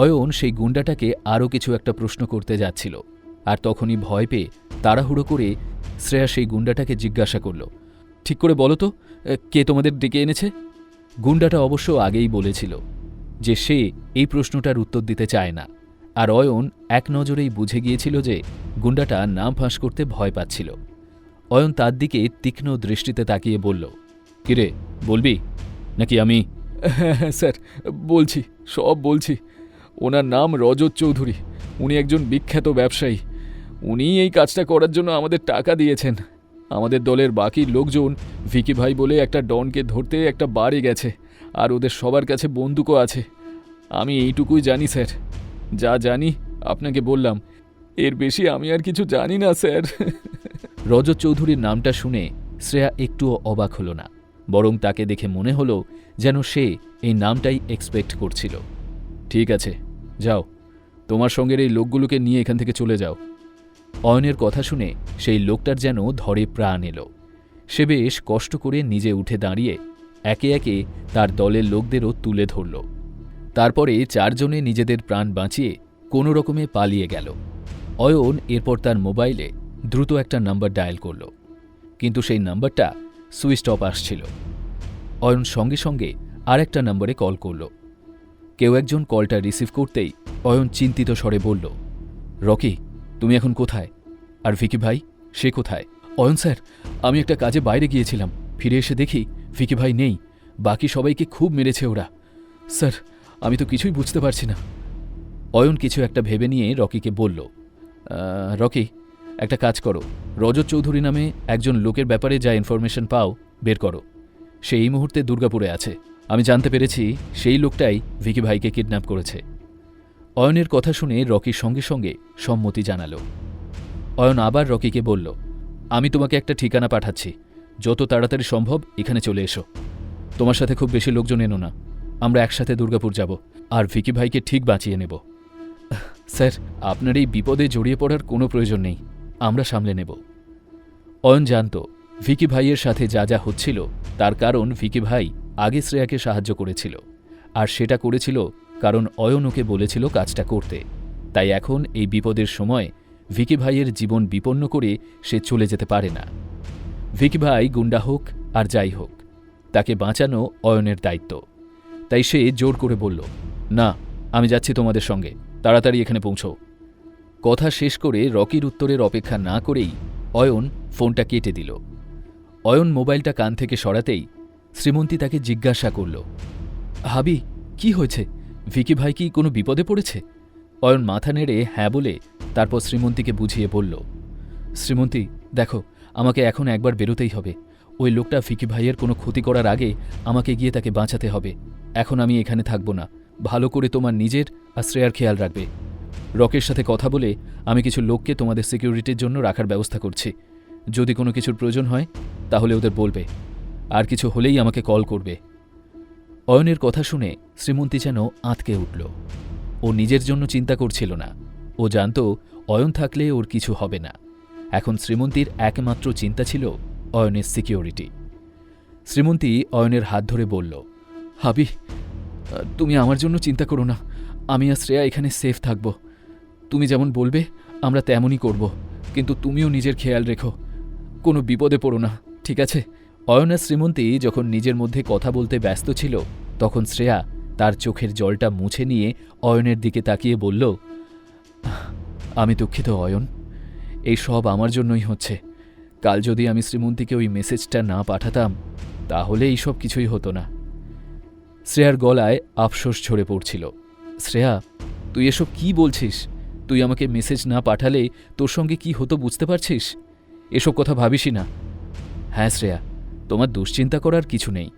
অয়ন সেই গুন্ডাটাকে আরও কিছু একটা প্রশ্ন করতে যাচ্ছিল, আর তখনই ভয় পেয়ে তাড়াহুড়ো করে শ্রেয়া সেই গুন্ডাটাকে জিজ্ঞাসা করল, ঠিক করে বলো তো কে তোমাদের ডেকে এনেছে? গুন্ডাটা অবশ্য আগেই বলেছিল যে সে এই প্রশ্নটার উত্তর দিতে চায় না, আর অয়ন এক নজরেই বুঝে গিয়েছিল যে গুন্ডাটা নাম ফাঁস করতে ভয় পাচ্ছিল। অয়ন তার দিকে তীক্ষ্ণ দৃষ্টিতে তাকিয়ে বলল, কিরে, বলবি? নাকি আমি? হ্যাঁ হ্যাঁ স্যার, বলছি, সব বলছি। ওনার নাম রজত চৌধুরী। উনি একজন বিখ্যাত ব্যবসায়ী। উনি এই কাজটা করার জন্য আমাদের টাকা দিয়েছেন। আমাদের দলের বাকি লোকজন, ভিকি ভাই বলে একটা ডনকে ধরতে একটা বাড়ি গেছে, আর ওদের সবার কাছে বন্দুকও আছে। আমি এইটুকুই জানি, স্যার। যা জানি, আপনাকে বললাম। এর বেশি আমি আর কিছু জানি না, স্যার। রজত চৌধুরীর নামটা শুনে শ্রেয়া একটুও অবাক হলো না, বরং তাকে দেখে মনে হলো যেন সে এই নামটাই এক্সপেক্ট করছিল। ঠিক আছে, যাও। তোমার সঙ্গের এই লোকগুলোকে নিয়ে এখান থেকে চলে যাও। অয়নের কথা শুনে সেই লোকটার যেন ধরে প্রাণ এলো। সে বেশ কষ্ট করে নিজে উঠে দাঁড়িয়ে একে একে তার দলের লোকদেরও তুলে ধরল। তারপরে চারজনে নিজেদের প্রাণ বাঁচিয়ে কোনো রকমে পালিয়ে গেল। অয়ন এরপর তার মোবাইলে দ্রুত একটা নাম্বার ডায়াল করল। কিন্তু সেই নাম্বারটা সুইচ অফ আসছিল। অয়ন সঙ্গে সঙ্গে আরেকটা নম্বরে কল করল। কেউ একজন কলটা রিসিভ করতেই অয়ন চিন্তিত স্বরে বলল রকি তুমি এখন কোথায়? আর ভিকি ভাই সে কোথায়? অয়ন স্যার আমি একটা কাজে বাইরে গিয়েছিলাম। ফিরে এসে দেখি ভিকি ভাই নেই। বাকি সবাইকে খুব মেরেছে ওরা। স্যার আমি তো কিছুই বুঝতে পারছি না। অয়ন কিছু একটা ভেবে নিয়ে রকিকে বলল "আহ, রকি একটা কাজ করো। রজত চৌধুরী নামে একজন লোকের ব্যাপারে যা ইনফরমেশন পাও বের করো। সে এই মুহূর্তে দুর্গাপুরে আছে। আমি জানতে পেরেছি সেই লোকটাই ভিকি ভাইকে কিডন্যাপ করেছে। অয়নের কথা শুনে রকি সঙ্গে সঙ্গে সম্মতি জানালো। অয়ন আবার রকিকে বলল, আমি তোমাকে একটা ঠিকানা পাঠাচ্ছি। যত তাড়াতাড়ি সম্ভব এখানে চলে এসো। তোমার সাথে খুব বেশি লোকজন এনো না। আমরা একসাথে দুর্গাপুর যাব আর ভিকি ভাইকে ঠিক বাঁচিয়ে নেব। স্যার, আপনার এই বিপদে জড়িয়ে পড়ার কোনো প্রয়োজন নেই। আমরা সামলে নেব। অয়ন জানত, ভিকি ভাইয়ের সাথে যা যা হচ্ছিল, তার কারণ ভিকি ভাই আগে শ্রেয়াকে সাহায্য করেছিল, আর সেটা করেছিল কারণ অয়ন ওকে বলেছিল কাজটা করতে। তাই এখন এই বিপদের সময় ভিকি ভাইয়ের জীবন বিপন্ন করে সে চলে যেতে পারে না। ভিকি ভাই গুন্ডা হোক আর যাই হোক, তাকে বাঁচানো অয়নের দায়িত্ব। তাই সে জোর করে বলল, না, আমি যাচ্ছি তোমাদের সঙ্গে, তাড়াতাড়ি এখানে পৌঁছো। কথা শেষ করে রকির উত্তরের অপেক্ষা না করেই অয়ন ফোনটা কেটে দিল। অয়ন মোবাইলটা কান থেকে সরাতেই শ্রীমন্তী তাকে জিজ্ঞাসা করল, হাবি, কি হয়েছে? ভিকি ভাই কি কোনো বিপদে পড়েছে? অয়ন মাথা নেড়ে হ্যাঁ বলে তারপর শ্রীমন্তীকে বুঝিয়ে বলল, শ্রীমন্তী, দেখো, আমাকে এখন একবার বেরোতেই হবে। ওই লোকটা ফিকি ভাইয়ের কোনো ক্ষতি করার আগে আমাকে গিয়ে তাকে বাঁচাতে হবে। এখন আমি এখানে থাকব না। ভালো করে তোমার নিজের আর শ্রেয়ার খেয়াল রাখবে। রকের সাথে কথা বলে আমি কিছু লোককে তোমাদের সিকিউরিটির জন্য রাখার ব্যবস্থা করছি। যদি কোনো কিছুর প্রয়োজন হয়, তাহলে ওদের বলবে। আর কিছু হলেই আমাকে কল করবে। অয়নের কথা শুনে শ্রীমন্তী যেন আঁতকে উঠল। ও নিজের জন্য চিন্তা করছিল না। ও জানত অয়ন থাকলে ওর কিছু হবে না। এখন শ্রীমন্তীর একমাত্র চিন্তা ছিল অয়নের সিকিউরিটি। শ্রীমন্তী অয়নের হাত ধরে বলল, হাবি, তুমি আমার জন্য চিন্তা করো না। আমি আর শ্রেয়া এখানে সেফ থাকব। তুমি যেমন বলবে, আমরা তেমনই করব। কিন্তু তুমিও নিজের খেয়াল রেখো। কোনো বিপদে পড়ো না, ঠিক আছে? অয়ন শ্রীমন্তী যখন নিজের মধ্যে কথা বলতে ব্যস্ত ছিল, তখন শ্রেয়া তার চোখের জলটা মুছে নিয়ে অয়নের দিকে তাকিয়ে বলল, আমি দুঃখিত অয়ন, এই সব আমার জন্যই হচ্ছে। কাল যদি আমি শ্রীমন্তীকে ওই মেসেজটা না পাঠাতাম, তাহলে এই সব কিছুই হতো না। শ্রেয়ার গলায় আফসোস ঝরে পড়ছিল। শ্রেয়া, তুই এসব কি বলছিস? তুই আমাকে মেসেজ না পাঠালে তোর সঙ্গে কি হতো বুঝতে পারছিস? এসব কথা ভাবিসই না। হ্যাঁ শ্রেয়া তোমার দুশ্চিন্তা করার কিছু নেই।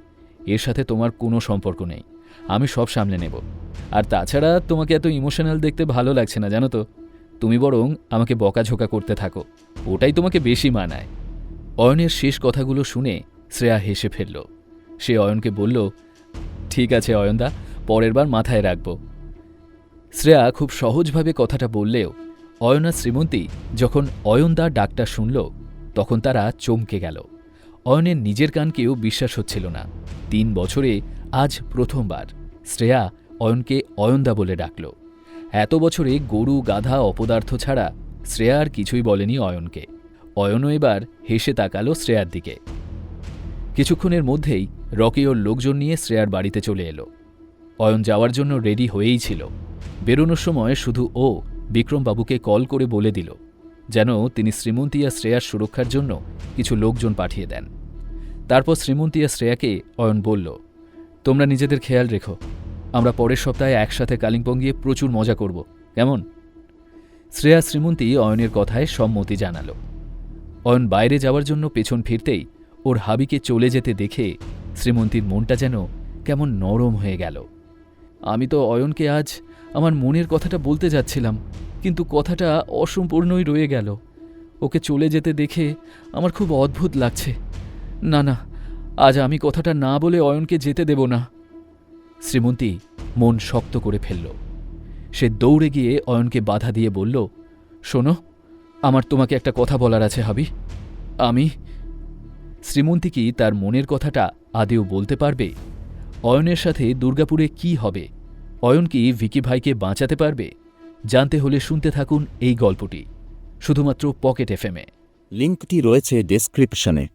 এর সাথে তোমার কোনো সম্পর্ক নেই। আমি সব সামলে নেব। আর তাছাড়া তোমাকে এত ইমোশনাল দেখতে ভালো লাগছে না, জানো তো? তুমি বরং আমাকে বকাঝোকা করতে থাকো। ওটাই তোমাকে বেশি মানায়। অয়নের শেষ কথাগুলো শুনে শ্রেয়া হেসে ফেলল। সে অয়নকে বলল, ঠিক আছে অয়নদা, পরের বার মাথায় রাখব। শ্রেয়া খুব সহজভাবে কথাটা বললেও অয়ন শ্রীমন্তী যখন অয়নদা ডাকটা শুনল, তখন তারা চমকে গেল। অয়নের নিজের কানকেও বিশ্বাস হচ্ছিল না। তিন বছরে আজ প্রথমবার। শ্রেয়া অয়নকে অয়নদা বলে ডাকল। এত বছরে গরু, গাধা, অপদার্থ ছাড়া শ্রেয়া আর কিছুই বলেনি অয়নকে। অয়নও এবার হেসে তাকালো শ্রেয়ার দিকে। কিছুক্ষণের মধ্যেই রকি ওর লোকজন নিয়ে শ্রেয়ার বাড়িতে চলে এলো। অয়ন যাওয়ার জন্য রেডি হয়েই ছিল। বেরোনোর সময় শুধু ও বিক্রমবাবুকে কল করে বলে দিল যেন তিনি শ্রীমন্তী আর শ্রেয়ার সুরক্ষার জন্য কিছু লোকজন পাঠিয়ে দেন। তারপর শ্রীমন্তী আর শ্রেয়াকে অয়ন বলল, তোমরা নিজেদের খেয়াল রেখো, আমরা পরের সপ্তাহে একসাথে কালিম্পং গিয়ে প্রচুর মজা করব। কেমন? শ্রেয়া শ্রীমন্তী অয়নের কথায় সম্মতি জানালো। অয়ন বাইরে যাওয়ার জন্য পেছন ফিরতেই ওর হাবিকে চলে যেতে দেখে শ্রীমন্তীর মনটা যেন কেমন নরম হয়ে গেল। আমি তো অয়নকে আজ আমার মনের কথাটা বলতে যাচ্ছিলাম, কিন্তু কথাটা অসম্পূর্ণই রয়ে গেল। ওকে চলে যেতে দেখে আমার খুব অদ্ভুত লাগছে। না না, আজ আমি কথাটা না বলে অয়নকে যেতে দেব না। শ্রীমন্তী মন শক্ত করে ফেলল। সে দৌড়ে গিয়ে অয়নকে বাধা দিয়ে বলল, শোনো, আমার তোমাকে একটা কথা বলার আছে হাবি। আমি শ্রীমন্তী কি তার মনের কথাটা আদেও বলতে পারবে? অয়নের সাথে দুর্গাপুরে কি হবে? অয়ন কি ভিকি ভাইকে বাঁচাতে পারবে? জানতে হলে শুনতে থাকুন এই গল্পটি, শুধুমাত্র পকেট এফএমে লিঙ্কটি রয়েছে ডেসক্রিপশনে।